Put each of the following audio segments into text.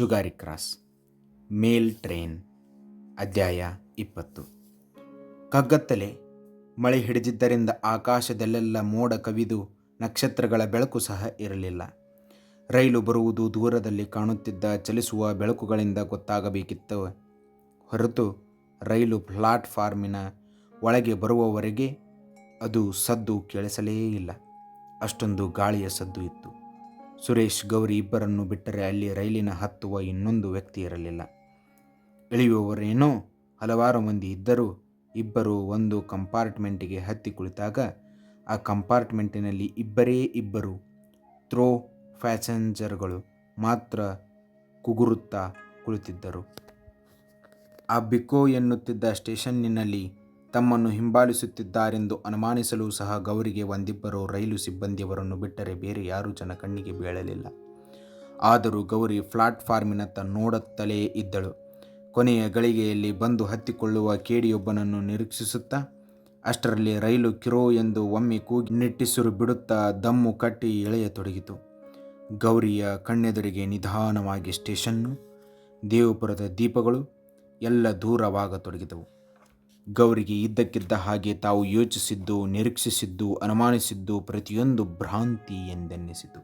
Jugari cross, ಮೇಲ್ train, ಅಧ್ಯಾಯ ಇಪ್ಪತ್ತು. ಕಗ್ಗತ್ತಲೆ ಮಳೆ ಹಿಡಿದಿದ್ದರಿಂದ ಆಕಾಶದಲ್ಲೆಲ್ಲ ಮೋಡ ಕವಿದು ನಕ್ಷತ್ರಗಳ ಬೆಳಕು ಸಹ ಇರಲಿಲ್ಲ. ರೈಲು ಬರುವುದು ದೂರದಲ್ಲಿ ಕಾಣುತ್ತಿದ್ದ ಚಲಿಸುವ ಬೆಳಕುಗಳಿಂದ ಗೊತ್ತಾಗಬೇಕಿತ್ತು. ಹೊರತು ರೈಲು ಪ್ಲಾಟ್ಫಾರ್ಮಿನ ಒಳಗೆ ಬರುವವರೆಗೆ ಅದು ಸದ್ದು ಕೇಳಿಸಲೇ ಇಲ್ಲ. ಅಷ್ಟೊಂದು ಗಾಳಿಯ ಸದ್ದು ಇತ್ತು. ಸುರೇಶ್ ಗೌರಿ ಇಬ್ಬರನ್ನು ಬಿಟ್ಟರೆ ಅಲ್ಲಿ ರೈಲಿನ ಹತ್ತುವ ಇನ್ನೊಂದು ವ್ಯಕ್ತಿ ಇರಲಿಲ್ಲ. ಇಳಿಯುವವರೇನೋ ಹಲವಾರು ಮಂದಿ ಇದ್ದರೂ ಇಬ್ಬರು ಒಂದು ಕಂಪಾರ್ಟ್ಮೆಂಟಿಗೆ ಹತ್ತಿ ಕುಳಿತಾಗ ಆ ಕಂಪಾರ್ಟ್ಮೆಂಟಿನಲ್ಲಿ ಇಬ್ಬರೇ ಇಬ್ಬರು ಥ್ರೋ ಪ್ಯಾಸೆಂಜರ್ಗಳು ಮಾತ್ರ ಕುಗುರುತ್ತಾ ಕುಳಿತಿದ್ದರು. ಆ ಬಿಕೋ ಎನ್ನುತ್ತಿದ್ದ ಸ್ಟೇಷನ್ನಿನಲ್ಲಿ ತಮ್ಮನ್ನು ಹಿಂಬಾಲಿಸುತ್ತಿದ್ದಾರೆಂದು ಅನುಮಾನಿಸಲು ಸಹ ಗೌರಿಗೆ ಒಂದಿಬ್ಬರು ರೈಲು ಸಿಬ್ಬಂದಿಯವರನ್ನು ಬಿಟ್ಟರೆ ಬೇರೆ ಯಾರೂ ಜನ ಕಣ್ಣಿಗೆ ಬೀಳಲಿಲ್ಲ. ಆದರೂ ಗೌರಿ ಪ್ಲಾಟ್ಫಾರ್ಮಿನತ್ತ ನೋಡುತ್ತಲೇ ಇದ್ದಳು. ಕೊನೆಯ ಗಳಿಗೆಯಲ್ಲಿ ಬಂದು ಹತ್ತಿಕೊಳ್ಳುವ ಕೇಡಿಯೊಬ್ಬನನ್ನು ನಿರೀಕ್ಷಿಸುತ್ತಾ, ಅಷ್ಟರಲ್ಲಿ ರೈಲು ಕಿರೋ ಎಂದು ಒಮ್ಮೆ ಕೂಗಿ ನಿಟ್ಟಿಸಿರು ಬಿಡುತ್ತಾ ದಮ್ಮು ಕಟ್ಟಿ ಎಳೆಯತೊಡಗಿತು. ಗೌರಿಯ ಕಣ್ಣೆದುರಿಗೆ ನಿಧಾನವಾಗಿ ಸ್ಟೇಷನ್ನು, ದೇವಪುರದ ದೀಪಗಳು ಎಲ್ಲ ದೂರವಾಗತೊಡಗಿದವು. ಗೌರಿಗೆ ಇದ್ದಕ್ಕಿದ್ದ ಹಾಗೆ ತಾವು ಯೋಚಿಸಿದ್ದು, ನಿರೀಕ್ಷಿಸಿದ್ದು, ಅನುಮಾನಿಸಿದ್ದು ಪ್ರತಿಯೊಂದು ಭ್ರಾಂತಿ ಎಂದೆನ್ನಿಸಿತು.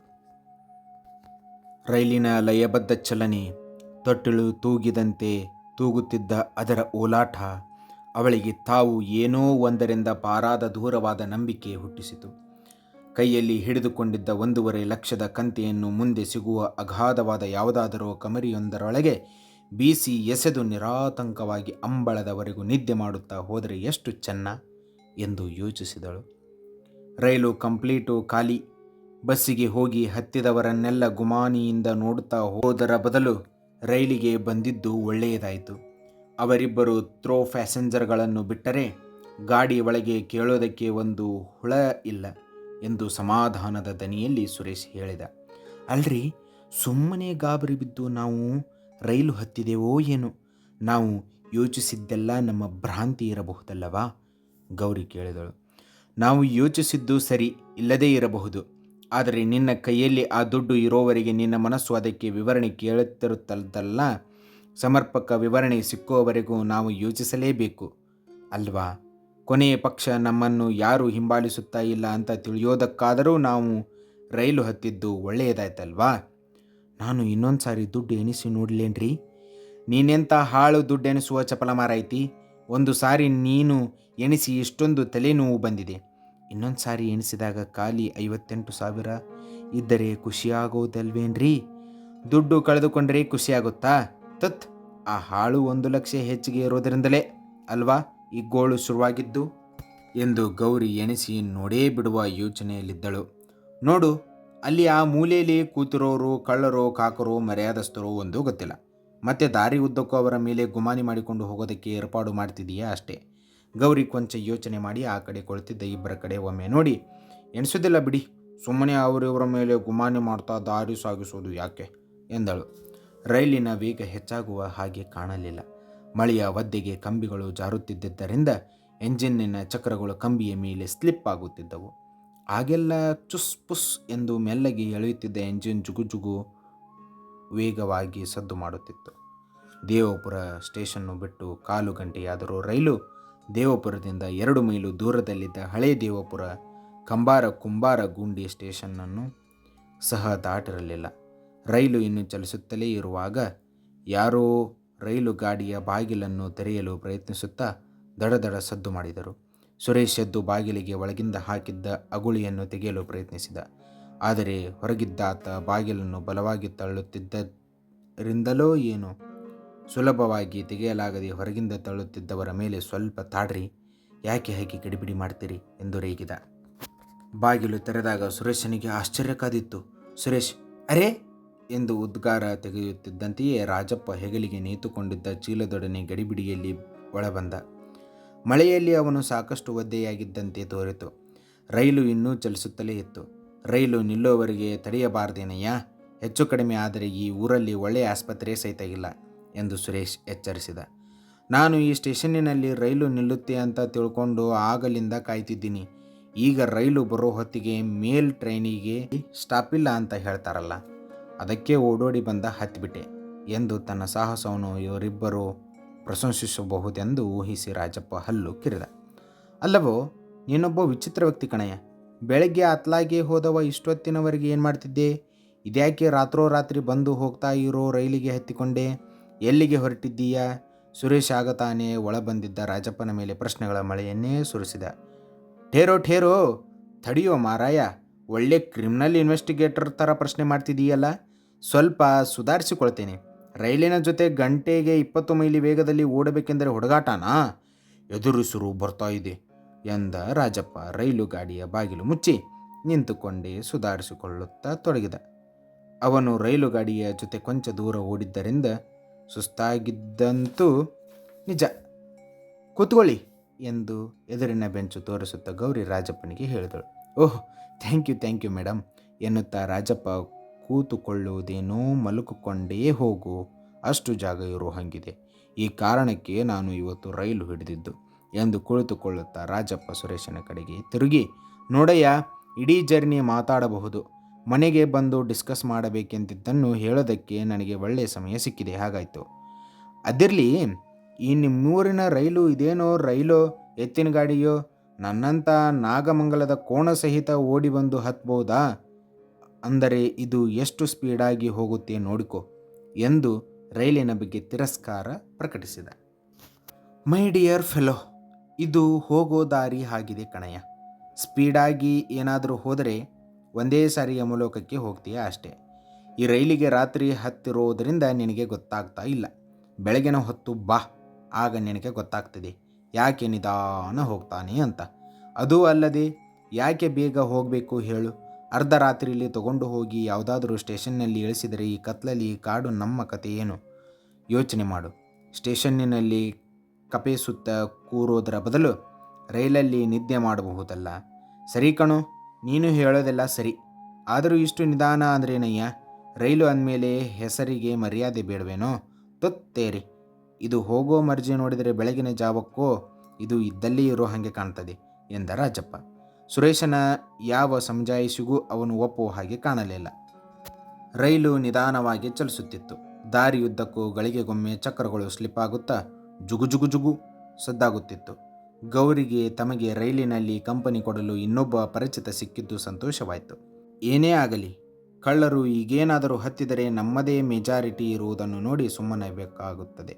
ರೈಲಿನ ಲಯಬದ್ಧ ಚಲನೆ, ತೊಟ್ಟಿಲು ತೂಗಿದಂತೆ ತೂಗುತ್ತಿದ್ದ ಅದರ ಓಲಾಟ, ಅವಳಿಗೆ ತಾವು ಏನೋ ಒಂದರಿಂದ ಪಾರಾದ ದೂರವಾದ ನಂಬಿಕೆ ಹುಟ್ಟಿಸಿತು. ಕೈಯಲ್ಲಿ ಹಿಡಿದುಕೊಂಡಿದ್ದ ಒಂದೂವರೆ ಲಕ್ಷದ ಕಂತೆಯನ್ನು ಮುಂದೆ ಸಿಗುವ ಅಗಾಧವಾದ ಯಾವುದಾದರೂ ಕಮರಿಯೊಂದರೊಳಗೆ ಬೀಸಿ ಎಸೆದು ನಿರಾತಂಕವಾಗಿ ಅಂಬಳದವರೆಗೂ ನಿದ್ದೆ ಮಾಡುತ್ತಾ ಹೋದರೆ ಎಷ್ಟು ಚೆನ್ನ ಎಂದು ಯೋಚಿಸಿದಳು. ರೈಲು ಕಂಪ್ಲೀಟು ಖಾಲಿ. ಬಸ್ಸಿಗೆ ಹೋಗಿ ಹತ್ತಿದವರನ್ನೆಲ್ಲ ಗುಮಾನಿಯಿಂದ ನೋಡುತ್ತಾ ಹೋದರ ಬದಲು ರೈಲಿಗೆ ಬಂದಿದ್ದು ಒಳ್ಳೆಯದಾಯಿತು. ಅವರಿಬ್ಬರು ಥ್ರೋ ಪ್ಯಾಸೆಂಜರ್ಗಳನ್ನು ಬಿಟ್ಟರೆ ಗಾಡಿ ಒಳಗೆ ಕೇಳೋದಕ್ಕೆ ಒಂದು ಹುಳ ಇಲ್ಲ ಎಂದು ಸಮಾಧಾನದ ದನಿಯಲ್ಲಿ ಸುರೇಶ್ ಹೇಳಿದ. ಅಲ್ರಿ, ಸುಮ್ಮನೆ ಗಾಬರಿ ಬಿದ್ದು ನಾವು ರೈಲು ಹತ್ತಿದೆವೋ ಏನು. ನಾವು ಯೋಚಿಸಿದ್ದೆಲ್ಲ ನಮ್ಮ ಭ್ರಾಂತಿ ಇರಬಹುದಲ್ಲವಾ? ಗೌರಿ ಕೇಳಿದಳು. ನಾವು ಯೋಚಿಸಿದ್ದು ಸರಿ ಇಲ್ಲದೇ ಇರಬಹುದು. ಆದರೆ ನಿನ್ನ ಕೈಯಲ್ಲಿ ಆ ದುಡ್ಡು ಇರೋವರೆಗೆ ನಿನ್ನ ಮನಸ್ಸು ಅದಕ್ಕೆ ವಿವರಣೆ ಕೇಳುತ್ತಿರುತ್ತದಲ್ಲ ಸಮರ್ಪಕ ವಿವರಣೆ ಸಿಕ್ಕುವವರೆಗೂ ನಾವು ಯೋಚಿಸಲೇಬೇಕು. ಅಲ್ವಾ? ಕೊನೆಯ ಪಕ್ಷ ನಮ್ಮನ್ನು ಯಾರು ಹಿಂಬಾಲಿಸುತ್ತಾ ಇಲ್ಲ ಅಂತ ತಿಳಿಯೋದಕ್ಕಾದರೂ ನಾವು ರೈಲು ಹತ್ತಿದ್ದು ಒಳ್ಳೆಯದಾಯ್ತಲ್ವಾ? ನಾನು ಇನ್ನೊಂದು ಸಾರಿ ದುಡ್ಡು ಎಣಿಸಿ ನೋಡ್ಲೇನ್ರಿ? ನೀನೆಂಥ ಹಾಳು ದುಡ್ಡು ಎಣಿಸುವ ಚಪಲ ಮಾರೈತಿ ಒಂದು ಸಾರಿ ನೀನು ಎಣಿಸಿ ಇಷ್ಟೊಂದು ತಲೆನೋವು ಬಂದಿದೆ. ಇನ್ನೊಂದು ಸಾರಿ ಎಣಿಸಿದಾಗ ಖಾಲಿ ಐವತ್ತೆಂಟು ಸಾವಿರ ಇದ್ದರೆ ಖುಷಿಯಾಗೋದಲ್ವೇನ್ರಿ? ದುಡ್ಡು ಕಳೆದುಕೊಂಡ್ರೆ ಖುಷಿಯಾಗುತ್ತಾ? ತತ್ ಆ ಹಾಳು ಒಂದು ಲಕ್ಷ ಹೆಚ್ಚಿಗೆ ಇರೋದರಿಂದಲೇ ಅಲ್ವಾ? ಈ ಗೋಳು ಶುರುವಾಗಿದ್ದು ಎಂದು ಗೌರಿ ಎಣಿಸಿ ನೋಡೇ ಬಿಡುವ ಯೋಚನೆಯಲ್ಲಿದ್ದಳು. ನೋಡು ಅಲ್ಲಿ ಆ ಮೂಲೆಯಲ್ಲಿ ಕೂತಿರೋರು, ಕಳ್ಳರೋ, ಕಾಕರು, ಮರ್ಯಾದಸ್ಥರೋ ಒಂದೂ ಗೊತ್ತಿಲ್ಲ. ಮತ್ತೆ ದಾರಿ ಉದ್ದಕ್ಕೂ ಅವರ ಮೇಲೆ ಗುಮಾನಿ ಮಾಡಿಕೊಂಡು ಹೋಗೋದಕ್ಕೆ ಏರ್ಪಾಡು ಮಾಡ್ತಿದೆಯಾ ಅಷ್ಟೇ. ಗೌರಿ ಕೊಂಚ ಯೋಚನೆ ಮಾಡಿ ಆ ಕಡೆ ಕೊಳ್ತಿದ್ದ ಇಬ್ಬರ ಕಡೆ ಒಮ್ಮೆ ನೋಡಿ ಎಣಿಸೋದಿಲ್ಲ ಬಿಡಿ. ಸುಮ್ಮನೆ ಅವರಿವರ ಮೇಲೆ ಗುಮಾನಿ ಮಾಡ್ತಾ ದಾರಿ ಸಾಗಿಸೋದು ಯಾಕೆ? ಎಂದಳು. ರೈಲಿನ ವೇಗ ಹೆಚ್ಚಾಗುವ ಹಾಗೆ ಕಾಣಲಿಲ್ಲ. ಮಳೆಯ ಒದ್ದೆಗೆ ಕಂಬಿಗಳು ಜಾರುತ್ತಿದ್ದರಿಂದ ಎಂಜಿನ್ನಿನ ಚಕ್ರಗಳು ಕಂಬಿಯ ಮೇಲೆ ಸ್ಲಿಪ್ ಆಗುತ್ತಿದ್ದವು. ಆಗೆಲ್ಲ ಚುಸ್ ಪುಸ್ ಎಂದು ಮೆಲ್ಲಗೆ ಎಳೆಯುತ್ತಿದ್ದ ಎಂಜಿನ್ ಜುಗು ಜುಗು ವೇಗವಾಗಿ ಸದ್ದು ಮಾಡುತ್ತಿತ್ತು. ದೇವಪುರ ಸ್ಟೇಷನ್ನು ಬಿಟ್ಟು ಕಾಲು ಗಂಟೆಯಾದರೂ ರೈಲು ದೇವಪುರದಿಂದ ಎರಡು ಮೈಲು ದೂರದಲ್ಲಿದ್ದ ಹಳೆ ದೇವಪುರ ಕಂಬಾರ ಕುಂಬಾರ ಗುಂಡಿ ಸ್ಟೇಷನ್ನನ್ನು ಸಹ ದಾಟಿರಲಿಲ್ಲ. ರೈಲು ಇನ್ನು ಚಲಿಸುತ್ತಲೇ ಇರುವಾಗ ಯಾರೋ ರೈಲು ಗಾಡಿಯ ಬಾಗಿಲನ್ನು ತೆರೆಯಲು ಪ್ರಯತ್ನಿಸುತ್ತಾ ದಡದಡ ಸದ್ದು ಮಾಡಿದರು. ಸುರೇಶ್ ಎದ್ದು ಬಾಗಿಲಿಗೆ ಒಳಗಿಂದ ಹಾಕಿದ್ದ ಅಗುಳಿಯನ್ನು ತೆಗೆಯಲು ಪ್ರಯತ್ನಿಸಿದ. ಆದರೆ ಹೊರಗಿದ್ದಾತ ಬಾಗಿಲನ್ನು ಬಲವಾಗಿ ತಳ್ಳುತ್ತಿದ್ದರಿಂದಲೋ ಏನು. ಸುಲಭವಾಗಿ ತೆಗೆಯಲಾಗದೆ ಹೊರಗಿಂದ ತಳ್ಳುತ್ತಿದ್ದವರ ಮೇಲೆ ಸ್ವಲ್ಪ ತಾಡ್ರಿ, ಯಾಕೆ ಹೇಗೆ ಗಡಿಬಿಡಿ ಮಾಡ್ತೀರಿ ಎಂದು ರೇಗಿದ. ಬಾಗಿಲು ತೆರೆದಾಗ ಸುರೇಶನಿಗೆ ಆಶ್ಚರ್ಯ ಕಾದಿತ್ತು. ಸುರೇಶ್, ಅರೇ! ಎಂದು ಉದ್ಗಾರ ತೆಗೆಯುತ್ತಿದ್ದಂತೆಯೇ ರಾಜಪ್ಪ ಹೆಗಲಿಗೆ ನೇತುಕೊಂಡಿದ್ದ ಚೀಲದೊಡನೆ ಗಡಿಬಿಡಿಯಲ್ಲಿ ಒಳಬಂದ. ಮಳೆಯಲ್ಲಿ ಅವನು ಸಾಕಷ್ಟು ಒದ್ದೆಯಾಗಿದ್ದಂತೆ ತೋರಿತು. ರೈಲು ಇನ್ನೂ ಚಲಿಸುತ್ತಲೇ ಇತ್ತು. ರೈಲು ನಿಲ್ಲುವವರೆಗೆ ತಡೆಯಬಾರದೇನಯ್ಯ? ಹೆಚ್ಚು ಕಡಿಮೆ ಆದರೆ ಈ ಊರಲ್ಲಿ ಒಳ್ಳೆಯ ಆಸ್ಪತ್ರೆ ಸಹಿತ ಇಲ್ಲ, ಎಂದು ಸುರೇಶ್ ಎಚ್ಚರಿಸಿದ. ನಾನು ಈ ಸ್ಟೇಷನ್ನಿನಲ್ಲಿ ರೈಲು ನಿಲ್ಲುತ್ತೆ ಅಂತ ತಿಳ್ಕೊಂಡು ಆಗಲಿಂದ ಕಾಯ್ತಿದ್ದೀನಿ. ಈಗ ರೈಲು ಬರೋ ಹೊತ್ತಿಗೆ ಮೇಲ್ ಟ್ರೈನಿಗೆ ಸ್ಟಾಪ್ ಇಲ್ಲ ಅಂತ ಹೇಳ್ತಾರಲ್ಲ, ಅದಕ್ಕೆ ಓಡೋಡಿ ಬಂದ ಹತ್ತಿಬಿಟ್ಟೆ, ಎಂದು ತನ್ನ ಸಾಹಸವನ್ನು ಇವರಿಬ್ಬರು ಪ್ರಶಂಸಿಸಬಹುದೆಂದು ಊಹಿಸಿ ರಾಜಪ್ಪ ಹಲ್ಲು ಕಿರಿದ. ಅಲ್ಲವೋ, ನೀನೊಬ್ಬ ವಿಚಿತ್ರ ವ್ಯಕ್ತಿ ಕಣಯ್ಯ. ಬೆಳಗ್ಗೆ ಅತ್ಲಾಗೆ ಹೋದವ ಇಷ್ಟೊತ್ತಿನವರೆಗೆ ಏನು ಮಾಡ್ತಿದ್ದೆ? ಇದ್ಯಾಕೆ ರಾತ್ರೋರಾತ್ರಿ ಬಂದು ಹೋಗ್ತಾ ಇರೋ ರೈಲಿಗೆ ಹತ್ತಿಕೊಂಡೆ ಎಲ್ಲಿಗೆ ಹೊರಟಿದ್ದೀಯಾ? ಸುರೇಶ್ ಆಗತಾನೆ ಒಳ ಬಂದಿದ್ದ ರಾಜಪ್ಪನ ಮೇಲೆ ಪ್ರಶ್ನೆಗಳ ಮಳೆಯನ್ನೇ ಸುರಿಸಿದ. ಠೇರೋ ಠೇರೋ, ತಡಿಯೋ ಮಾರಾಯ, ಒಳ್ಳೆ ಕ್ರಿಮಿನಲ್ ಇನ್ವೆಸ್ಟಿಗೇಟರ್ ಥರ ಪ್ರಶ್ನೆ ಮಾಡ್ತಿದ್ದೀಯಲ್ಲ ಸ್ವಲ್ಪ ಸುಧಾರಿಸಿಕೊಳ್ತೇನೆ. ರೈಲಿನ ಜೊತೆ ಗಂಟೆಗೆ ಇಪ್ಪತ್ತು ಮೈಲಿ ವೇಗದಲ್ಲಿ ಓಡಬೇಕೆಂದರೆ ಹುಡುಗಾಟನಾ? ಎದುರಿಸುರು ಬರ್ತಾ ಇದೆ ಎಂದ ರಾಜಪ್ಪ ರೈಲು ಗಾಡಿಯ ಬಾಗಿಲು ಮುಚ್ಚಿ ನಿಂತುಕೊಂಡೇ ಸುಧಾರಿಸಿಕೊಳ್ಳುತ್ತಾ ತೊಡಗಿದ. ಅವನು ರೈಲು ಗಾಡಿಯ ಜೊತೆ ಕೊಂಚ ದೂರ ಓಡಿದ್ದರಿಂದ ಸುಸ್ತಾಗಿದ್ದಂತೂ ನಿಜ. ಕೂತ್ಕೊಳ್ಳಿ ಎಂದು ಎದುರಿನ ಬೆಂಚು ತೋರಿಸುತ್ತಾ ಗೌರಿ ರಾಜಪ್ಪನಿಗೆ ಹೇಳಿದಳು. ಓಹ್, thank you thank you madam ಎನ್ನುತ್ತಾ ರಾಜಪ್ಪ ಕೂತುಕೊಳ್ಳುವುದೇನೋ ಮಲಕಿಕೊಂಡೇ ಹೋಗು. ಅಷ್ಟು ಜಾಗ ಇರೋ ಹಾಗಿದೆ. ಈ ಕಾರಣಕ್ಕೆ ನಾನು ಇವತ್ತು ರೈಲು ಹಿಡಿದಿದ್ದು ಎಂದು ಕುಳಿತುಕೊಳ್ಳುತ್ತಾ ರಾಜಪ್ಪ ಸುರೇಶನ ಕಡೆಗೆ ತಿರುಗಿ, ನೋಡಯ್ಯ, ಇಡೀ ಜರ್ನಿ ಮಾತಾಡಬಹುದು. ಮನೆಗೆ ಬಂದು ಡಿಸ್ಕಸ್ ಮಾಡಬೇಕೆಂದಿದ್ದನ್ನು ಹೇಳೋದಕ್ಕೆ ನನಗೆ ಒಳ್ಳೆಯ ಸಮಯ ಸಿಕ್ಕಿದೆ. ಹಾಗಾಯಿತು. ಅದಿರಲಿ, ಈ ನಿಮ್ಮೂರಿನ ರೈಲು ಇದೇನೋ ರೈಲೋ, ಎತ್ತಿನ ಗಾಡಿಯೋ? ನನ್ನಂಥ ನಾಗಮಂಗಲದ ಕೋಣ ಸಹಿತ ಓಡಿ ಬಂದು ಹತ್ಬೋದಾ? ಅಂದರೆ ಇದು ಎಷ್ಟು ಸ್ಪೀಡಾಗಿ ಹೋಗುತ್ತೆ ನೋಡಿಕೊ ಎಂದು ರೈಲಿನ ಬಗ್ಗೆ ತಿರಸ್ಕಾರ ಪ್ರಕಟಿಸಿದ. ಮೈ ಡಿಯರ್ ಫೆಲೋ, ಇದು ಹೋಗೋ ದಾರಿ ಆಗಿದೆ ಕಣಯ್ಯ. ಸ್ಪೀಡಾಗಿ ಏನಾದರೂ ಹೋದರೆ ಒಂದೇ ಸಾರಿ ಯಮಲೋಕಕ್ಕೆ ಹೋಗ್ತೀಯಾ ಅಷ್ಟೇ. ಈ ರೈಲಿಗೆ ರಾತ್ರಿ ಹತ್ತಿರೋದರಿಂದ ನಿನಗೆ ಗೊತ್ತಾಗ್ತಾ ಇಲ್ಲ. ಬೆಳಗಿನ ಹೊತ್ತು ಬಾ, ಆಗ ನಿನಗೆ ಗೊತ್ತಾಗ್ತದೆ. ಯಾಕೆ ನಿಧಾನ ಹೋಗ್ತಾನೆ ಅಂತ. ಅದೂ ಅಲ್ಲದೆ ಯಾಕೆ ಬೇಗ ಹೋಗಬೇಕು ಹೇಳು. ಅರ್ಧ ರಾತ್ರಿಯಲ್ಲಿ ತಗೊಂಡು ಹೋಗಿ ಯಾವುದಾದ್ರೂ ಸ್ಟೇಷನ್ನಲ್ಲಿ ಇಳಿಸಿದರೆ ಈ ಕತ್ಲಲ್ಲಿ ಈ ಕಾಡು ನಮ್ಮ ಕತೆ ಏನು? ಯೋಚನೆ ಮಾಡು. ಸ್ಟೇಷನ್ನಿನಲ್ಲಿ ಕಪೆ ಸುತ್ತ ಕೂರೋದರ ಬದಲು ರೈಲಲ್ಲಿ ನಿದ್ದೆ ಮಾಡಬಹುದಲ್ಲ? ಸರಿ ಕಣು, ನೀನು ಹೇಳೋದೆಲ್ಲ ಸರಿ. ಆದರೂ ಇಷ್ಟು ನಿಧಾನ ಅಂದ್ರೇನಯ್ಯ ರೈಲು ಅಂದಮೇಲೆ ಹೆಸರಿಗೆ ಮರ್ಯಾದೆ ಬೇಡವೇನೋ? ತೊತ್ತೇರಿ. ಇದು ಹೋಗೋ ಮರ್ಜಿ ನೋಡಿದರೆ ಬೆಳಗಿನ ಜಾವಕ್ಕೋ? ಇದು ಇದ್ದಲ್ಲಿ ಇರೋ ಹಾಗೆ ಕಾಣ್ತದೆ ಎಂದ ರಾಜಪ್ಪ. ಸುರೇಶನ ಯಾವ ಸಮಜಾಯಿಸಿಗೂ ಅವನು ಒಪ್ಪುವ ಹಾಗೆ ಕಾಣಲಿಲ್ಲ. ರೈಲು ನಿಧಾನವಾಗಿ ಚಲಿಸುತ್ತಿತ್ತು. ದಾರಿಯುದ್ದಕ್ಕೂ ಗಳಿಗೆಗೊಮ್ಮೆ ಚಕ್ರಗಳು ಸ್ಲಿಪ್ ಆಗುತ್ತಾ ಜುಗು ಜುಗು ಜುಗು ಸದ್ದಾಗುತ್ತಿತ್ತು. ಗೌರಿಗೆ ತಮಗೆ ರೈಲಿನಲ್ಲಿ ಕಂಪನಿ ಕೊಡಲು ಇನ್ನೊಬ್ಬ ಪರಿಚಿತ ಸಿಕ್ಕಿದ್ದು ಸಂತೋಷವಾಯಿತು. ಏನೇ ಆಗಲಿ, ಕಳ್ಳರು ಈಗೇನಾದರೂ ಹತ್ತಿದರೆ ನಮ್ಮದೇ ಮೆಜಾರಿಟಿ ಇರುವುದನ್ನು ನೋಡಿ ಸುಮ್ಮನೆ ಬೇಕಾಗುತ್ತದೆ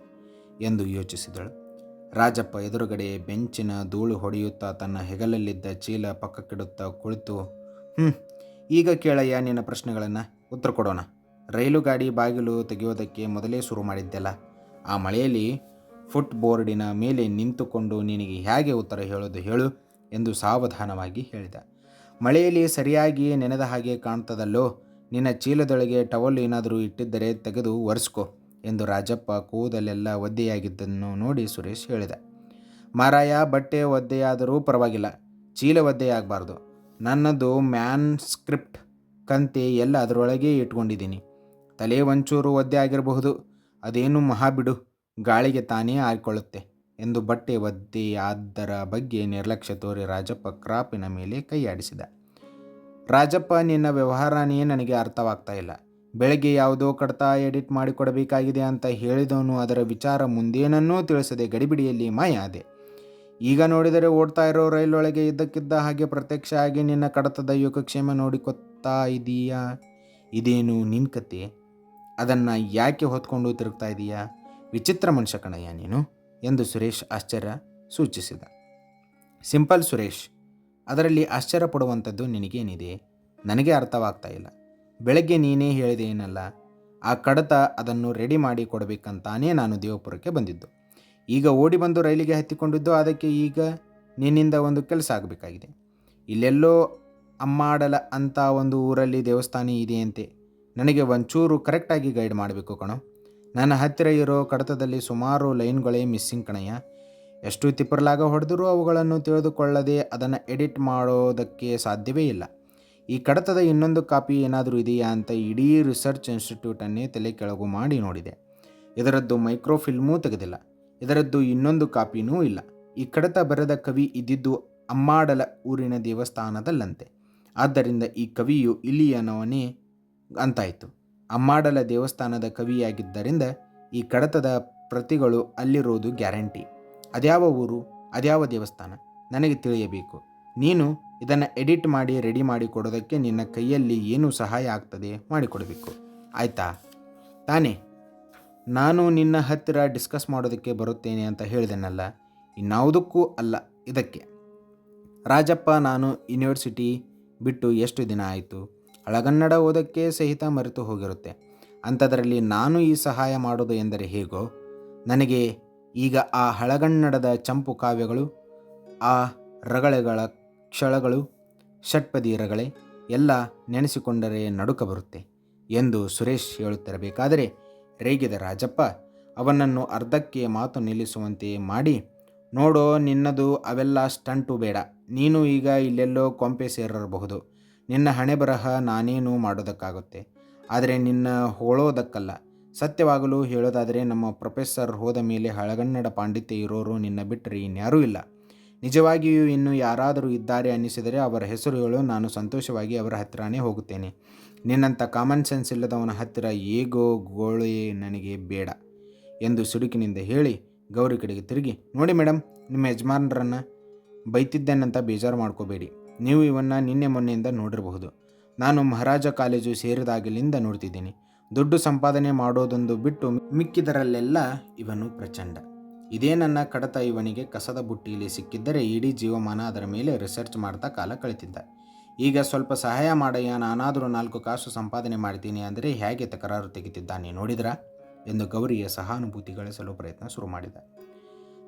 ಎಂದು ಯೋಚಿಸಿದಳು. ರಾಜಪ್ಪ ಎದುರುಗಡೆ ಬೆಂಚಿನ ಧೂಳು ಹೊಡೆಯುತ್ತಾ ತನ್ನ ಹೆಗಲಲ್ಲಿದ್ದ ಚೀಲ ಪಕ್ಕಕ್ಕಿಡುತ್ತಾ ಕುಳಿತು ಹ್ಞೂ ಈಗ ಕೇಳಯ್ಯ ನಿನ್ನ ಪ್ರಶ್ನೆಗಳನ್ನು. ಉತ್ತರ ಕೊಡೋಣ. ರೈಲು ಗಾಡಿ ಬಾಗಿಲು ತೆಗೆಯೋದಕ್ಕೆ ಮೊದಲೇ ಶುರು ಮಾಡಿದ್ದೆಲ್ಲ. ಆ ಮಳೆಯಲ್ಲಿ ಫುಟ್ ಬೋರ್ಡಿನ ಮೇಲೆ ನಿಂತುಕೊಂಡು ನಿನಗೆ ಹೇಗೆ ಉತ್ತರ ಹೇಳೋದು ಹೇಳು ಎಂದು ಸಾವಧಾನವಾಗಿ ಹೇಳಿದ. ಮಳೆಯಲ್ಲಿ ಸರಿಯಾಗಿ ನೆನೆದ ಹಾಗೆ ಕಾಣ್ತದಲ್ಲೋ, ನಿನ್ನ ಚೀಲದೊಳಗೆ ಟವಲ್ ಏನಾದರೂ ಇಟ್ಟಿದ್ದರೆ ತೆಗೆದು ಒರೆಸ್ಕೊ. ಎಂದು ರಾಜಪ್ಪ ಕೂದಲೆಲ್ಲ ಒದ್ದೆಯಾಗಿದ್ದನ್ನು ನೋಡಿ ಸುರೇಶ್ ಹೇಳಿದ. ಮಾರಾಯ, ಬಟ್ಟೆ ಒದ್ದೆಯಾದರೂ ಪರವಾಗಿಲ್ಲ. ಚೀಲ ಒದ್ದೆಯಾಗಬಾರ್ದು. ನನ್ನದು ಮ್ಯಾನ್ ಸ್ಕ್ರಿಪ್ಟ್ ಕಂತೆ ಎಲ್ಲ ಅದರೊಳಗೆ ಇಟ್ಕೊಂಡಿದ್ದೀನಿ. ತಲೆ ಒಂಚೂರು ಒದ್ದೆ ಆಗಿರಬಹುದು. ಅದೇನು ಮಹಾಬಿಡು. ಗಾಳಿಗೆ ತಾನೇ ಆಯ್ಕೊಳ್ಳುತ್ತೆ ಎಂದು ಬಟ್ಟೆ ಒದ್ದೆಯಾದ್ದರ ಬಗ್ಗೆ ನಿರ್ಲಕ್ಷ್ಯ ತೋರಿ ರಾಜಪ್ಪ ಕ್ರಾಪಿನ ಮೇಲೆ ಕೈಯಾಡಿಸಿದ. ರಾಜಪ್ಪ, ನಿನ್ನ ವ್ಯವಹಾರನೇ ನನಗೆ ಅರ್ಥವಾಗ್ತಾ ಇಲ್ಲ. ಬೆಳಗ್ಗೆ ಯಾವುದೋ ಕಡತ ಎಡಿಟ್ ಮಾಡಿಕೊಡಬೇಕಾಗಿದೆ ಅಂತ ಹೇಳಿದವನು ಅದರ ವಿಚಾರ ಮುಂದೇನನ್ನೂ ತಿಳಿಸದೆ ಗಡಿಬಿಡಿಯಲ್ಲಿ ಮಾಯ ಆದೆ ಈಗ ನೋಡಿದರೆ ಓಡ್ತಾ ಇರೋ ರೈಲೊಳಗೆ ಇದ್ದಕ್ಕಿದ್ದ ಹಾಗೆ ಪ್ರತ್ಯಕ್ಷ ಆಗಿ ನಿನ್ನ ಕಡತದ ಯೋಗಕ್ಷೇಮ ನೋಡಿಕೊತ್ತಾ ಇದೀಯಾ? ಇದೇನು ನಿನ್ನ ಕತೆ? ಅದನ್ನು ಯಾಕೆ ಹೊತ್ಕೊಂಡು ತಿರುಗ್ತಾ ಇದೀಯಾ? ವಿಚಿತ್ರ ಮನುಷ್ಯ ಕಣಯ್ಯ ನೀನು, ಎಂದು ಸುರೇಶ್ ಆಶ್ಚರ್ಯ ಸೂಚಿಸಿದ. ಸಿಂಪಲ್ ಸುರೇಶ್, ಅದರಲ್ಲಿ ಆಶ್ಚರ್ಯ ಪಡುವಂಥದ್ದು ನಿನಗೇನಿದೆ? ನನಗೆ ಅರ್ಥವಾಗ್ತಾ ಇಲ್ಲ. ಬೆಳಗ್ಗೆ ನೀನೇ ಹೇಳಿದೇನಲ್ಲ ಆ ಕಡತ ಅದನ್ನು ರೆಡಿ ಮಾಡಿ ಕೊಡಬೇಕಂತಾನೇ ನಾನು ದೇವಪುರಕ್ಕೆ ಬಂದಿದ್ದು. ಈಗ ಓಡಿ ಬಂದು ರೈಲಿಗೆ ಹತ್ತಿಕೊಂಡಿದ್ದು ಅದಕ್ಕೆ ಈಗ ನಿನ್ನಿಂದ ಒಂದು ಕೆಲಸ ಆಗಬೇಕಾಗಿದೆ. ಇಲ್ಲೆಲ್ಲೋ ಅಮ್ಮಾಡಲ ಅಂತ ಒಂದು ಊರಲ್ಲಿ ದೇವಸ್ಥಾನ ಇದೆಯಂತೆ. ನನಗೆ ಒಂಚೂರು ಕರೆಕ್ಟಾಗಿ ಗೈಡ್ ಮಾಡಬೇಕು ಕಣೋ. ನನ್ನ ಹತ್ತಿರ ಇರೋ ಕಡತದಲ್ಲಿ ಸುಮಾರು ಲೈನ್ಗಳೇ ಮಿಸ್ಸಿಂಗ್ ಕಣಯ್ಯ. ಎಷ್ಟು ತಿಪ್ಪರ್ಲಾಗ ಹೊಡೆದರೂ ಅವುಗಳನ್ನು ತಿಳಿದುಕೊಳ್ಳದೆ ಅದನ್ನು ಎಡಿಟ್ ಮಾಡೋದಕ್ಕೆ ಸಾಧ್ಯವೇ ಇಲ್ಲ. ಈ ಕಡತದ ಇನ್ನೊಂದು ಕಾಪಿ ಏನಾದರೂ ಇದೆಯಾ ಅಂತ ಇಡೀ ರಿಸರ್ಚ್ ಇನ್ಸ್ಟಿಟ್ಯೂಟನ್ನೇ ತಲೆ ಕೆಳಗು ಮಾಡಿ ನೋಡಿದೆ. ಇದರದ್ದು ಮೈಕ್ರೋಫಿಲ್ಮೂ ತೆಗೆದಿಲ್ಲ. ಇದರದ್ದು ಇನ್ನೊಂದು ಕಾಪಿನೂ ಇಲ್ಲ. ಈ ಕಡತ ಬರೆದ ಕವಿ ಇದ್ದಿದ್ದು ಅಮ್ಮಾಡಲ ಊರಿನ ದೇವಸ್ಥಾನದಲ್ಲಂತೆ. ಆದ್ದರಿಂದ ಈ ಕವಿಯು ಇಲ್ಲಿಯನವನೇ ಅಂತಾಯಿತು. ಅಮ್ಮಾಡಲ ದೇವಸ್ಥಾನದ ಕವಿಯಾಗಿದ್ದರಿಂದ ಈ ಕಡತದ ಪ್ರತಿಗಳು ಅಲ್ಲಿರೋದು ಗ್ಯಾರಂಟಿ. ಅದ್ಯಾವ ಊರು, ಅದ್ಯಾವ ದೇವಸ್ಥಾನ, ನನಗೆ ತಿಳಿಯಬೇಕು. ನೀನು ಇದನ್ನು ಎಡಿಟ್ ಮಾಡಿ, ರೆಡಿ ಮಾಡಿ ಕೊಡೋದಕ್ಕೆ ನಿನ್ನ ಕೈಯಲ್ಲಿ ಏನು ಸಹಾಯ ಆಗ್ತದೆ ಮಾಡಿಕೊಡಬೇಕು. ಆಯಿತಾ? ತಾನೇ, ನಾನು ನಿನ್ನ ಹತ್ತಿರ ಡಿಸ್ಕಸ್ ಮಾಡೋದಕ್ಕೆ ಬರುತ್ತೇನೆ ಅಂತ ಹೇಳಿದೆನಲ್ಲ, ಇನ್ನಾವುದಕ್ಕೂ ಅಲ್ಲ, ಇದಕ್ಕೆ. ರಾಜಪ್ಪ, ನಾನು ಯೂನಿವರ್ಸಿಟಿ ಬಿಟ್ಟು ಎಷ್ಟು ದಿನ ಆಯಿತು? ಹಳಗನ್ನಡ ಓದೋಕ್ಕೆ ಸಹಿತ ಮರೆತು ಹೋಗಿರುತ್ತೆ. ಅಂಥದ್ರಲ್ಲಿ ನಾನು ಈ ಸಹಾಯ ಮಾಡೋದು ಎಂದರೆ ಹೇಗೋ? ನನಗೆ ಈಗ ಆ ಹಳಗನ್ನಡದ ಚಂಪು ಕಾವ್ಯಗಳು, ಆ ರಗಳೆಗಳ ಕ್ಷಳಗಳು ಷಟ್ಪದಿ ರಗಳೆ ಎಲ್ಲ ನೆನೆಸಿಕೊಂಡರೆ ನಡುಕ ಬರುತ್ತೆ ಎಂದು ಸುರೇಶ್ ಹೇಳುತ್ತಿರಬೇಕಾದರೆ, ರೇಗಿದ ರಾಜಪ್ಪ ಅವನನ್ನು ಅರ್ಧಕ್ಕೆ ಮಾತು ನಿಲ್ಲಿಸುವಂತೆ ಮಾಡಿ, ನೋಡೋ ನಿನ್ನದು ಅವೆಲ್ಲ ಸ್ಟಂಟು ಬೇಡ, ನೀನು ಈಗ ಇಲ್ಲೆಲ್ಲೋ ಕೊಂಪೆ ಸೇರಿರಬಹುದು, ನಿನ್ನ ಹಣೆ ಬರಹ ನಾನೇನು ಮಾಡೋದಕ್ಕಾಗುತ್ತೆ, ಆದರೆ ನಿನ್ನ ಹೋಳೋದಕ್ಕಲ್ಲ, ಸತ್ಯವಾಗಲು ಹೇಳೋದಾದರೆ ನಮ್ಮ ಪ್ರೊಫೆಸರ್ ಹೋದ ಮೇಲೆ ಹಳಗನ್ನಡ ಪಾಂಡಿತ್ಯ ಇರೋರು ನಿನ್ನ ಬಿಟ್ಟರೆ ಇನ್ಯಾರೂ ಇಲ್ಲ. ನಿಜವಾಗಿಯೂ ಇನ್ನು ಯಾರಾದರೂ ಇದ್ದಾರೆ ಅನ್ನಿಸಿದರೆ ಅವರ ಹೆಸರು ಹೇಳು ನಾನು ಸಂತೋಷವಾಗಿ ಅವರ ಹತ್ತಿರನೇ ಹೋಗುತ್ತೇನೆ. ನಿನ್ನಂಥ ಕಾಮನ್ ಸೆನ್ಸ್ ಇಲ್ಲದವನ ಹತ್ತಿರ ಹೇಗೋ ಗೋಳೆ ನನಗೆ ಬೇಡ ಎಂದು ಸಿಡುಕಿನಿಂದ ಹೇಳಿ ಗೌರಿ ಕಡೆಗೆ ತಿರುಗಿ, ನೋಡಿ ಮೇಡಮ್ ನಿಮ್ಮ ಯಜಮಾನರನ್ನು ಬೈತಿದ್ದೇನಂತ ಬೇಜಾರು ಮಾಡ್ಕೋಬೇಡಿ. ನೀವು ಇವನ್ನ ನಿನ್ನೆ ಮೊನ್ನೆಯಿಂದ ನೋಡಿರಬಹುದು. ನಾನು ಮಹಾರಾಜ ಕಾಲೇಜು ಸೇರಿದಾಗಲಿಂದ ನೋಡ್ತಿದ್ದೀನಿ. ದುಡ್ಡು ಸಂಪಾದನೆ ಮಾಡೋದೊಂದು ಬಿಟ್ಟು ಮಿಕ್ಕಿದರಲ್ಲೆಲ್ಲ ಇವನು ಪ್ರಚಂಡ. ಇದೇ ನನ್ನ ಕಡತ ಇವನಿಗೆ ಕಸದ ಬುಟ್ಟಿಯಲ್ಲಿ ಸಿಕ್ಕಿದ್ದರೆ ಇಡೀ ಜೀವಮಾನ ಅದರ ಮೇಲೆ ರಿಸರ್ಚ್ ಮಾಡ್ತಾ ಕಾಲ ಕಳೆತಿದ್ದ. ಈಗ ಸ್ವಲ್ಪ ಸಹಾಯ ಮಾಡಯ್ಯ, ನಾನಾದರೂ ನಾಲ್ಕು ಕಾಸು ಸಂಪಾದನೆ ಮಾಡ್ತೀನಿ ಅಂದರೆ ಹೇಗೆ ತಕರಾರು ತೆಗಿತಿದ್ದಾನೆ ನೋಡಿದ್ರಾ? ಎಂದು ಗೌರಿಯ ಸಹಾನುಭೂತಿ ಗಳಿಸಲು ಪ್ರಯತ್ನ ಶುರು ಮಾಡಿದ.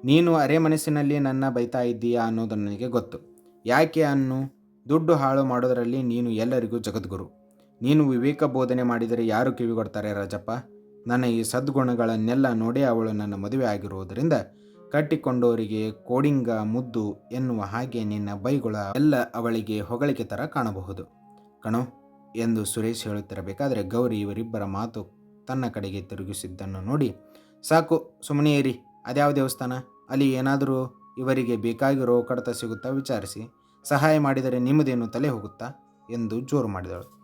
ನೀನು ಅರೆ ಮನಸ್ಸಿನಲ್ಲಿ ನನ್ನ ಬೈತಾ ಇದ್ದೀಯಾ ಅನ್ನೋದು ನನಗೆ ಗೊತ್ತು. ಯಾಕೆ ಅನ್ನು? ದುಡ್ಡು ಹಾಳು ಮಾಡೋದರಲ್ಲಿ ನೀನು ಎಲ್ಲರಿಗೂ ಜಗದ್ಗುರು. ನೀನು ವಿವೇಕ ಬೋಧನೆ ಮಾಡಿದರೆ ಯಾರು ಕಿವಿಗೊಡ್ತಾರೆ ರಾಜಪ್ಪ? ನನ್ನ ಈ ಸದ್ಗುಣಗಳನ್ನೆಲ್ಲ ನೋಡಿ ಅವಳು ನನ್ನ ಮದುವೆ ಆಗಿರುವುದರಿಂದ ಕಟ್ಟಿಕೊಂಡವರಿಗೆ ಕೋಡಿಂಗ ಮುದ್ದು ಎನ್ನುವ ಹಾಗೆ ನಿನ್ನ ಬೈಗುಳ ಎಲ್ಲ ಅವಳಿಗೆ ಹೊಗಳಿಕೆ ಥರ ಕಾಣಬಹುದು. ಕಣೋ, ಎಂದು ಸುರೇಶ್ ಹೇಳುತ್ತಿರಬೇಕಾದರೆ ಗೌರಿ ಇವರಿಬ್ಬರ ಮಾತು ತನ್ನ ಕಡೆಗೆ ತಿರುಗಿಸಿದ್ದನ್ನು ನೋಡಿ, ಸಾಕು ಸುಮ್ಮನೆ ಇರಿ, ಅದ್ಯಾವ ದೇವಸ್ಥಾನ? ಅಲ್ಲಿ ಏನಾದರೂ ಇವರಿಗೆ ಬೇಕಾಗಿರೋ ಕಡತ ಸಿಗುತ್ತಾ ವಿಚಾರಿಸಿ, ಸಹಾಯ ಮಾಡಿದರೆ ನಿಮ್ಮದೇನು ತಲೆ ಹೋಗುತ್ತಾ? ಎಂದು ಜೋರು ಮಾಡಿದಳು.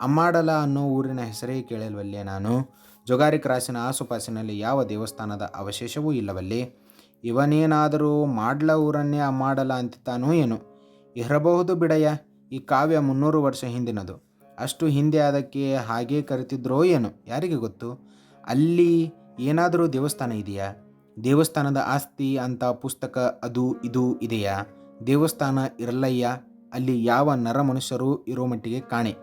ಅಮ್ಮಾಡಲ ಅನ್ನೋ ಊರಿನ ಹೆಸರೇ ಕೇಳಲ್ವಲ್ಲೇ ನಾನು? ಜೊಗಾರಿ ಕ್ರಾಸಿನ ಆಸುಪಾಸಿನಲ್ಲಿ ಯಾವ ದೇವಸ್ಥಾನದ ಅವಶೇಷವೂ ಇಲ್ಲವಲ್ಲಿ? ಇವನೇನಾದರೂ ಮಾಡ್ಲ ಊರನ್ನೇ ಮಾಡಲ ಅಂತಿತ್ತಾನೋ ಏನೋ? ಇರಬಹುದು ಬಿಡಯ್ಯ, ಈ ಕಾವ್ಯ ಮುನ್ನೂರು ವರ್ಷ ಹಿಂದಿನದು. ಅಷ್ಟು ಹಿಂದೆ ಅದಕ್ಕೆ ಹಾಗೇ ಕರೆತಿದ್ರೋ ಏನೋ? ಯಾರಿಗೆ ಗೊತ್ತು? ಅಲ್ಲಿ ಏನಾದರೂ ದೇವಸ್ಥಾನ ಇದೆಯಾ? ದೇವಸ್ಥಾನದ ಆಸ್ತಿ ಅಂತ ಪುಸ್ತಕ ಅದು ಇದು ಇದೆಯಾ? ದೇವಸ್ಥಾನ ಇರಲಯ್ಯ ಅಲ್ಲಿ ಯಾವ ನರ ಮನುಷ್ಯರು ಇರೋ ಮಟ್ಟಿಗೆ ಕಾಣೆ.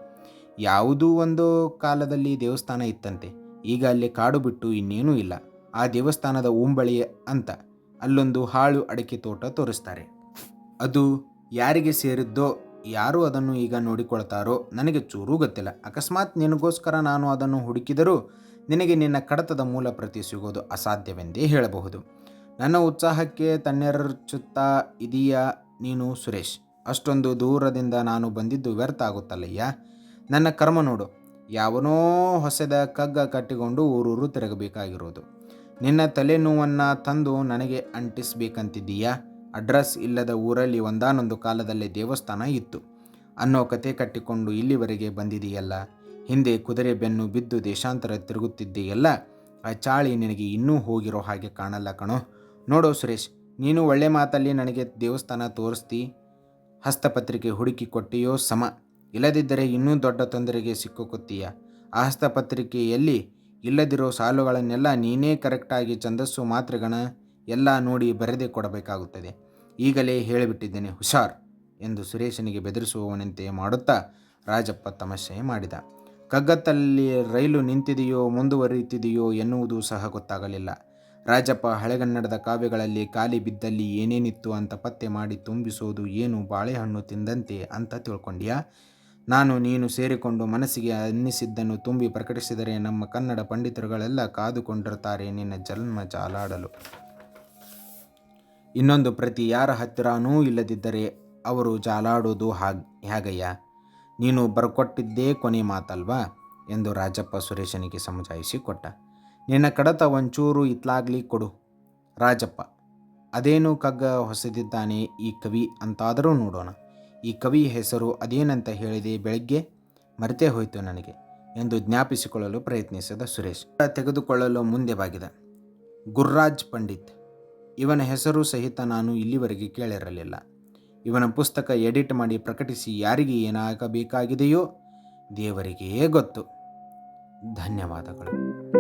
ಯಾವುದೂ ಒಂದು ಕಾಲದಲ್ಲಿ ದೇವಸ್ಥಾನ ಇತ್ತಂತೆ. ಈಗ ಅಲ್ಲಿ ಕಾಡು ಬಿಟ್ಟು ಇನ್ನೇನೂ ಇಲ್ಲ. ಆ ದೇವಸ್ಥಾನದ ಉಂಬಳಿ ಅಂತ ಅಲ್ಲೊಂದು ಹಾಳು ಅಡಿಕೆ ತೋಟ ತೋರಿಸ್ತಾರೆ. ಅದು ಯಾರಿಗೆ ಸೇರಿದ್ದೋ, ಯಾರು ಅದನ್ನು ಈಗ ನೋಡಿಕೊಳ್ತಾರೋ ನನಗೆ ಚೂರೂ ಗೊತ್ತಿಲ್ಲ. ಅಕಸ್ಮಾತ್ ನಿನಗೋಸ್ಕರ ನಾನು ಅದನ್ನು ಹುಡುಕಿದರೂ ನಿನಗೆ ನಿನ್ನ ಕಡತದ ಮೂಲ ಪ್ರತಿ ಸಿಗೋದು ಅಸಾಧ್ಯವೆಂದೇ ಹೇಳಬಹುದು. ನನ್ನ ಉತ್ಸಾಹಕ್ಕೆ ತಣ್ಣೆರಚುತ್ತಾ ಇದೀಯಾ ನೀನು ಸುರೇಶ್? ಅಷ್ಟೊಂದು ದೂರದಿಂದ ನಾನು ಬಂದಿದ್ದು ವ್ಯರ್ಥ ಆಗುತ್ತಲ್ಲಯ್ಯ? ನನ್ನ ಕರ್ಮ ನೋಡು. ಯಾವನೋ ಹೊಸದ ಕಗ್ಗ ಕಟ್ಟಿಕೊಂಡು ಊರೂರು ತಿರುಗಬೇಕಾಗಿರೋದು. ನಿನ್ನ ತಲೆನೋವನ್ನು ತಂದು ನನಗೆ ಅಂಟಿಸಬೇಕಂತಿದ್ದೀಯಾ? ಅಡ್ರೆಸ್ ಇಲ್ಲದ ಊರಲ್ಲಿ ಒಂದಾನೊಂದು ಕಾಲದಲ್ಲಿ ದೇವಸ್ಥಾನ ಇತ್ತು. ಅನ್ನೋ ಕತೆ ಕಟ್ಟಿಕೊಂಡು ಇಲ್ಲಿವರೆಗೆ ಬಂದಿದೆಯಲ್ಲ? ಹಿಂದೆ ಕುದುರೆ ಬೆನ್ನು ಬಿದ್ದು ದೇಶಾಂತರ ತಿರುಗುತ್ತಿದ್ದೆಯಲ್ಲ ಆ ಚಾಳಿ ನಿನಗೆ ಇನ್ನೂ ಹೋಗಿರೋ ಹಾಗೆ ಕಾಣಲ್ಲ ಕಣೋ. ನೋಡೋ ಸುರೇಶ್, ನೀನು ಒಳ್ಳೆ ಮಾತಲ್ಲಿ ನನಗೆ ದೇವಸ್ಥಾನ ತೋರಿಸ್ತಿ. ಹಸ್ತಪತ್ರಿಕೆ ಹುಡುಕಿ ಕೊಟ್ಟಿಯೋ ಸಮ. ಇಲ್ಲದಿದ್ದರೆ ಇನ್ನೂ ದೊಡ್ಡ ತೊಂದರೆಗೆ ಸಿಕ್ಕುಕೊತ್ತೀಯ ಆ ಹಸ್ತಪತ್ರಿಕೆಯಲ್ಲಿ ಇಲ್ಲದಿರೋ ಸಾಲುಗಳನ್ನೆಲ್ಲ ನೀನೇ ಕರೆಕ್ಟಾಗಿ ಛಂದಸ್ಸು ಮಾತ್ರೆಗಣ ಎಲ್ಲ ನೋಡಿ ಬರೆದೇ ಕೊಡಬೇಕಾಗುತ್ತದೆ. ಈಗಲೇ ಹೇಳಿಬಿಟ್ಟಿದ್ದೇನೆ, ಹುಷಾರ್ ಎಂದು ಸುರೇಶನಿಗೆ ಬೆದರಿಸುವವನಂತೆ ಮಾಡುತ್ತಾ ರಾಜಪ್ಪ ತಮಾಷೆ ಮಾಡಿದ. ಕಗ್ಗತ್ತಲ್ಲಿ ರೈಲು ನಿಂತಿದೆಯೋ, ಮುಂದುವರಿಯುತ್ತಿದೆಯೋ ಎನ್ನುವುದು ಸಹ ಗೊತ್ತಾಗಲಿಲ್ಲ. ರಾಜಪ್ಪ ಹಳೆಗನ್ನಡದ ಕಾವ್ಯಗಳಲ್ಲಿ ಖಾಲಿ ಬಿದ್ದಲ್ಲಿ ಏನೇನಿತ್ತು ಅಂತ ಪತ್ತೆ ಮಾಡಿ ತುಂಬಿಸೋದು ಏನು ಬಾಳೆಹಣ್ಣು ತಿಂದಂತೆ ಅಂತ ತಿಳ್ಕೊಂಡ್ಯಾ? ನಾನು ನೀನು ಸೇರಿಕೊಂಡು ಮನಸ್ಸಿಗೆ ಅನ್ನಿಸಿದ್ದನ್ನು ತುಂಬಿ ಪ್ರಕಟಿಸಿದರೆ ನಮ್ಮ ಕನ್ನಡ ಪಂಡಿತರುಗಳೆಲ್ಲ ಕಾದುಕೊಂಡಿರ್ತಾರೆ ನಿನ್ನ ಜನ್ಮ ಜಾಲಾಡಲು ಇನ್ನೊಂದು ಪ್ರತಿ ಯಾರ ಹತ್ತಿರನೂ ಇಲ್ಲದಿದ್ದರೆ ಅವರು ಜಾಲಾಡೋದು ಹಾಗೆ, ಹೇಗಯ್ಯ? ನೀನು ಬರ್ಕೊಟ್ಟಿದ್ದೇ ಕೊನೆ ಮಾತಲ್ವಾ? ಎಂದು ರಾಜಪ್ಪ ಸುರೇಶನಿಗೆ ಸಮಜಾಯಿಸಿ ಕೊಟ್ಟ. ನಿನ್ನ ಕಡತ ಒಂಚೂರು ಇತ್ಲಾಗ್ಲಿ ಕೊಡು. ರಾಜಪ್ಪ, ಅದೇನು ಕಗ್ಗ ಹೊಸದಿದ್ದಾನೆ ಈ ಕವಿ? ಅಂತಾದರೂ ನೋಡೋಣ. ಈ ಕವಿ ಹೆಸರು ಅದೇನಂತ ಹೇಳಿದೆ ಬೆಳಗ್ಗೆ ಮರೆತೇ ಹೋಯಿತು ನನಗೆ ಎಂದು ಜ್ಞಾಪಿಸಿಕೊಳ್ಳಲು ಪ್ರಯತ್ನಿಸಿದ ಸುರೇಶ್. ತೆಗೆದುಕೊಳ್ಳಲು ಮುಂದೆ ಬಾಗಿದ. ಗುರ್ರಾಜ್ ಪಂಡಿತ್. ಇವನ ಹೆಸರು ಸಹಿತ ನಾನು ಇಲ್ಲಿವರೆಗೆ ಕೇಳಿರಲಿಲ್ಲ. ಇವನ ಪುಸ್ತಕ ಎಡಿಟ್ ಮಾಡಿ ಪ್ರಕಟಿಸಿ ಯಾರಿಗೆ ಏನಾಗಬೇಕಾಗಿದೆಯೋ ದೇವರಿಗೆಯೇ ಗೊತ್ತು. ಧನ್ಯವಾದಗಳು.